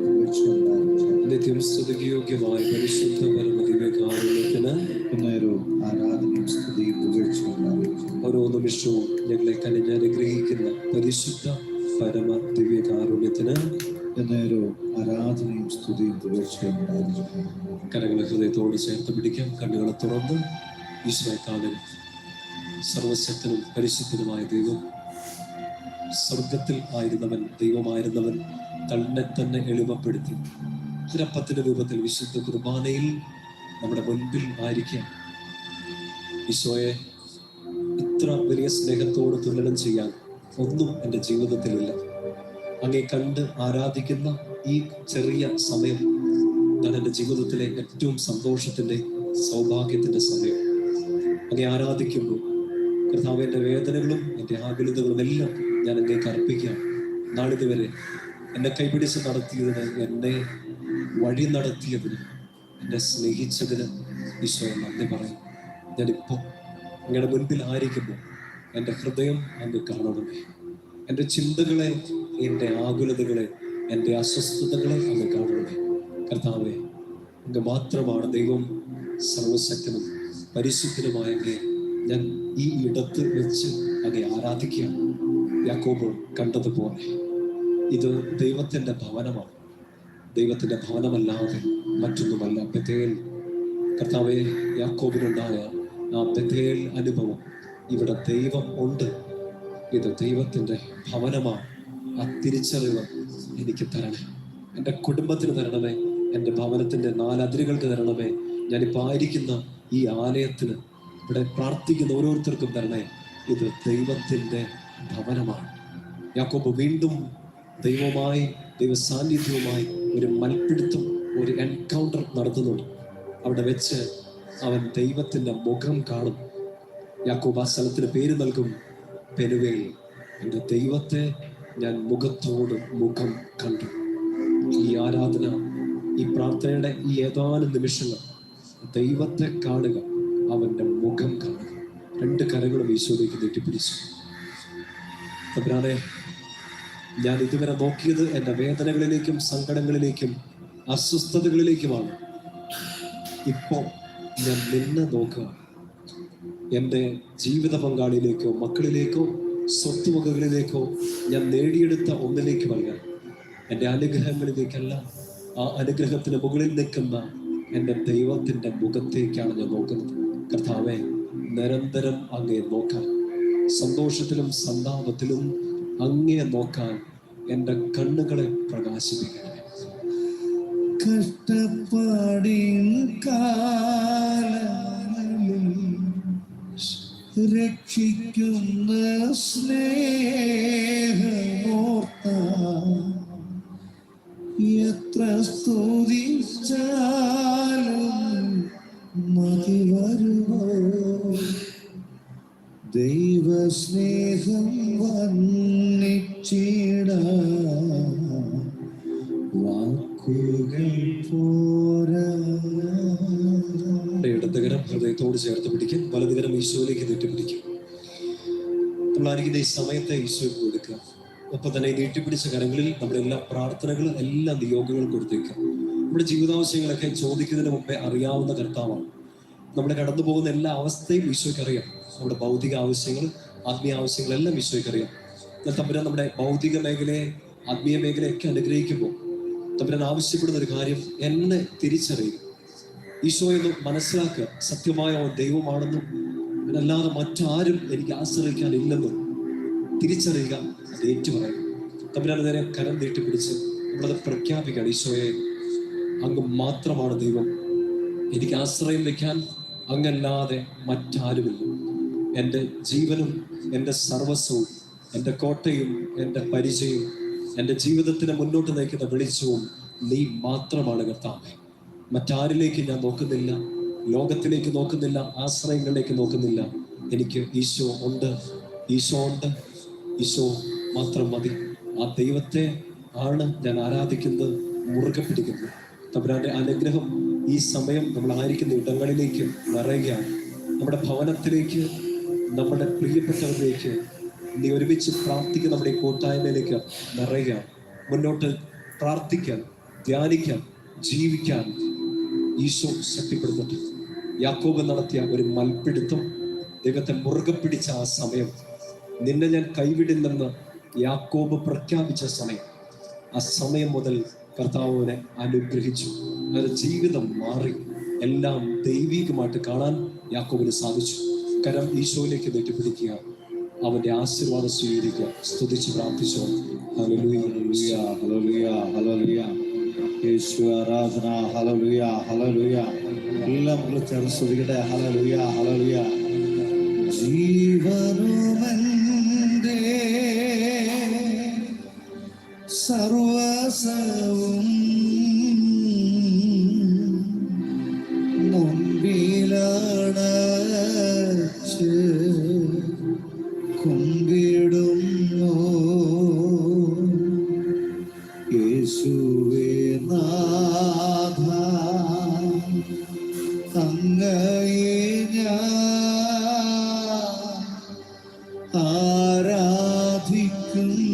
പുകഴ്ചയുണ്ടാകട്ടെ. നിത്യം സ്തുതിയോഗ്യമായ പരിശുദ്ധ പരമ ദിവ്യകാരുണ്യത്തിന് ആരാധനയും സ്തുതിയും. ഓരോ നിമിഷവും ഞങ്ങളെ കനിഞ്ഞനുഗ്രഹിക്കുന്ന പരിശുദ്ധ പരമ ദിവ്യകാരുണ്യത്തിന് നേരവും ആരാധനയും സ്തുതിയും. കരങ്ങളെ ഹൃദയത്തോട് ചേർത്ത് പിടിക്കാം കണ്ണുകളെ തുറന്ന് കാണുക സർവശക്തനും പരിശുദ്ധനുമായ ദൈവം സ്വർഗത്തിൽ ആയിരുന്നവൻ ദൈവമായിരുന്നവൻ തന്നെ തന്നെ എളിമപ്പെടുത്തി. ഒരപ്പത്തിന്റെ രൂപത്തിൽ വിശുദ്ധ കുർബാനയിൽ നമ്മുടെ മുൻപിൽ ആയിരിക്കാം. ഈശോയെ ഇത്ര വലിയ സ്നേഹത്തോട് തുലനം ചെയ്യാൻ ഒന്നും എന്റെ ജീവിതത്തിലില്ല. അങ്ങേ കണ്ട് ആരാധിക്കുന്ന ഈ ചെറിയ സമയം ഞാൻ എന്റെ ജീവിതത്തിലെ ഏറ്റവും സന്തോഷത്തിന്റെ സൗഭാഗ്യത്തിന്റെ സമയം. അങ്ങേ ആരാധിക്കുമ്പോൾ കർത്താവ് എന്റെ വേദനകളും എന്റെ ആകുലതകളും എല്ലാം ഞാൻ അങ്ങേക്ക് കർപ്പിക്കാം നാളിതുവരെ എന്നെ കൈപിടിച്ച് നടത്തിയതിന് എന്നെ വഴി നടത്തിയതിന് എന്നെ സ്നേഹിച്ചതിന് ഈശോ നന്ദി പറയും ഞാനിപ്പോൾ അങ്ങയുടെ മുൻപിൽ ആയിരിക്കുമ്പോൾ എന്റെ ഹൃദയം അങ്ങ് കാണണമേ എന്റെ ചിന്തകളെ എന്റെ ആകുലതകളെ എന്റെ അസ്വസ്ഥതകളെ അങ്ങ് കാണണമേ കർത്താവെ അങ്ങ് മാത്രമാണ് ദൈവം സർവശക്തനും പരിശുദ്ധനുമായ ഞാൻ ഈ ഇടത്ത് വെച്ച് അങ്ങെ ആരാധിക്കുക യാക്കോബ് കണ്ടതുപോലെ ഇത് ദൈവത്തിന്റെ ഭവനമാണ്. ദൈവത്തിന്റെ ഭവനമല്ലാതെ മറ്റൊന്നുമല്ല. ബഥേൽ കർത്താവെ യാക്കോബിനുണ്ടായ ആ ബഥേൽ അനുഭവം. ഇവിടെ ദൈവം ഉണ്ട്. ഇത് ദൈവത്തിന്റെ ഭവനമാണ്. ആ തിരിച്ചറിവ് എനിക്ക് തരണേ എന്റെ കുടുംബത്തിന് തരണമേ. എന്റെ ഭവനത്തിന്റെ നാലതിരുകൾക്ക് തരണമേ. ഞാനിപ്പോൾ ആയിരിക്കുന്ന ഈ ആലയത്തിന് ഇവിടെ പ്രാർത്ഥിക്കുന്ന ഓരോരുത്തർക്കും തരണേ ഇത് ദൈവത്തിന്റെ ഭവനമാണ്. യാക്കോബ് വീണ്ടും ദൈവമായി ദൈവ സാന്നിധ്യവുമായി ഒരു മൽപ്പിടുത്തം ഒരു എൻകൗണ്ടർ നടത്തുന്നുണ്ട്. അവിടെ വെച്ച് അവൻ ദൈവത്തിന്റെ മുഖം കാണും. യാക്കോബ് ആ സ്ഥലത്തിന് പേര് നൽകും. പെരുവേൽ എന്റെ ദൈവത്തെ ഞാൻ മുഖത്തോട് മുഖം കണ്ടു. ഈ ആരാധന ഈ പ്രാർത്ഥനയുടെ ഈ ഏതാനും നിമിഷങ്ങൾ ദൈവത്തെ കാണുക അവന്റെ മുഖം കാണുക. രണ്ട് കരങ്ങളും ഈശോയിലേക്ക് നീട്ടിപ്പിടിച്ചു. തമ്പുരാനെ ഞാൻ ഇതുവരെ നോക്കിയത് എന്റെ വേദനകളിലേക്കും സങ്കടങ്ങളിലേക്കും അസ്വസ്ഥതകളിലേക്കുമാണ്. ഇപ്പോൾ ഞാൻ നിന്നെ നോക്കുക. എന്റെ ജീവിത പങ്കാളിയിലേക്കോ മക്കളിലേക്കോ സ്വത്തുവകകളിലേക്കോ ഞാൻ നേടിയെടുത്ത ഒന്നിലേക്കുമല്ല എന്റെ അനുഗ്രഹങ്ങളിലേക്കല്ല ആ അനുഗ്രഹത്തിന് മുകളിൽ നിൽക്കുന്ന എന്റെ ദൈവത്തിന്റെ മുഖത്തേക്കാണ് ഞാൻ നോക്കുന്നത്. കർത്താവെ നിരന്തരം അങ്ങേ നോക്കാൻ സന്തോഷത്തിലും സന്താപത്തിലും അങ്ങേ നോക്കാൻ എന്റെ കണ്ണുകളെ പ്രകാശിപ്പിക്കണേ കഷ്ടപ്പാടിൻ രക്ഷിക്കുന്ന സ്നേഹമോർത്ത ദൈവസ്നേഹം വർണിച്ചിടാം വാക്കുകൾ ഇടതുകരം ഹൃദയത്തോട് ചേർത്ത് പിടിക്കും. വലതുകരം ഈശോയിലേക്ക് നീട്ടിപ്പിടിക്കും നമ്മളായിരിക്കുന്ന ഈ സമയത്തെ ഈശോയ്ക്ക് കൊടുക്കുക ഒപ്പം തന്നെ നീട്ടിപ്പിടിച്ച കരങ്ങളിൽ നമ്മുടെ എല്ലാ പ്രാർത്ഥനകളും എല്ലാ നിയോഗങ്ങളും കൊടുത്തേക്കാം. നമ്മുടെ ജീവിതാവശ്യങ്ങളൊക്കെ ചോദിക്കുന്നതിന് മുമ്പേ അറിയാവുന്ന കർത്താവാണ്. നമ്മുടെ കടന്നു പോകുന്ന എല്ലാ അവസ്ഥയും ഈശോയ്ക്ക് അറിയാം. നമ്മുടെ ഭൗതിക ആവശ്യങ്ങൾ ആത്മീയ ആവശ്യങ്ങളെല്ലാം ഈശോയ്ക്ക് അറിയാം. എന്നാൽ തമ്പുരാൻ നമ്മുടെ ഭൗതിക മേഖലയെ ആത്മീയ മേഖലയൊക്കെ അനുഗ്രഹിക്കുമ്പോൾ തമ്പുരാൻ ആവശ്യപ്പെടുന്ന ഒരു കാര്യം എന്നെ തിരിച്ചറിയുക ഈശോ എന്ന് മനസ്സിലാക്കുക സത്യമായ ദൈവമാണെന്നും അല്ലാതെ മറ്റാരും എനിക്ക് ആശ്രയിക്കാനില്ലെന്നും തിരിച്ചറിയുക അത് ഏറ്റുപറയുക തമ്പുരാൻ നേരെ കരം നീട്ടിപ്പിടിച്ച് നമ്മളത് പ്രഖ്യാപിക്കുകയാണ്. ഈശോയെ അങ്ങ് മാത്രമാണ് ദൈവം. എനിക്ക് ആശ്രയം വയ്ക്കാൻ അങ്ങല്ലാതെ മറ്റാരുമില്ല. എന്റെ ജീവനും എന്റെ സർവസ്വവും എന്റെ കോട്ടയും എന്റെ പരിചയവും എന്റെ ജീവിതത്തിന് മുന്നോട്ട് നയിക്കുന്ന വെളിച്ചവും നീ മാത്രമാണ് കർത്താവേ. മറ്റാരിലേക്ക് ഞാൻ നോക്കുന്നില്ല ലോകത്തിലേക്ക് നോക്കുന്നില്ല ആശ്രയങ്ങളിലേക്ക് നോക്കുന്നില്ല. എനിക്ക് ഈശോ ഉണ്ട് ഈശോ ഉണ്ട് ഈശോ മാത്രം മതി. ആ ദൈവത്തെ ആണ് ഞാൻ ആരാധിക്കുന്നത് മുറുകെ പിടിക്കുന്നത്. തമ്പുരാന്റെ അനുഗ്രഹം ഈ സമയം നമ്മൾ ആയിരിക്കുന്ന ഇടങ്ങളിലേക്ക് നിറയുകയാണ്. നമ്മുടെ ഭവനത്തിലേക്ക് നമ്മുടെ പ്രിയപ്പെട്ടവരിലേക്ക് നീ ഒരുമിച്ച് പ്രാർത്ഥിക്കുക നമ്മുടെ കൂട്ടായ്മയിലേക്ക് നിറയുക മുന്നോട്ട് പ്രാർത്ഥിക്കാൻ ധ്യാനിക്കാൻ ജീവിക്കാൻ ഈശോ ശക്തിപ്പെടുന്നുണ്ട്. യാക്കോബ് നടത്തിയ ഒരു മൽപ്പിടുത്തം ദൈവത്തെ മുറുകെ പിടിച്ച ആ സമയം നിന്നെ ഞാൻ കൈവിടില്ലെന്ന് യാക്കോബ് പ്രഖ്യാപിച്ച സമയം ആ സമയം മുതൽ കർത്താവിനെ അനുഗ്രഹിച്ചു. അവരുടെ ജീവിതം മാറി എല്ലാം ദൈവികമായിട്ട് കാണാൻ യാക്കോബിന് സാധിച്ചു. കരം ഈശോയിലേക്ക് നെറ്റിപ്പിടിക്കുക അവന്റെ ആശീർവാദം സ്വീകരിക്കുക. സ്തുതിച്ച് പ്രാർത്ഥിച്ചു. ആരാധന സർവസവും ഞാൻ ആരാധിക്കുന്നു?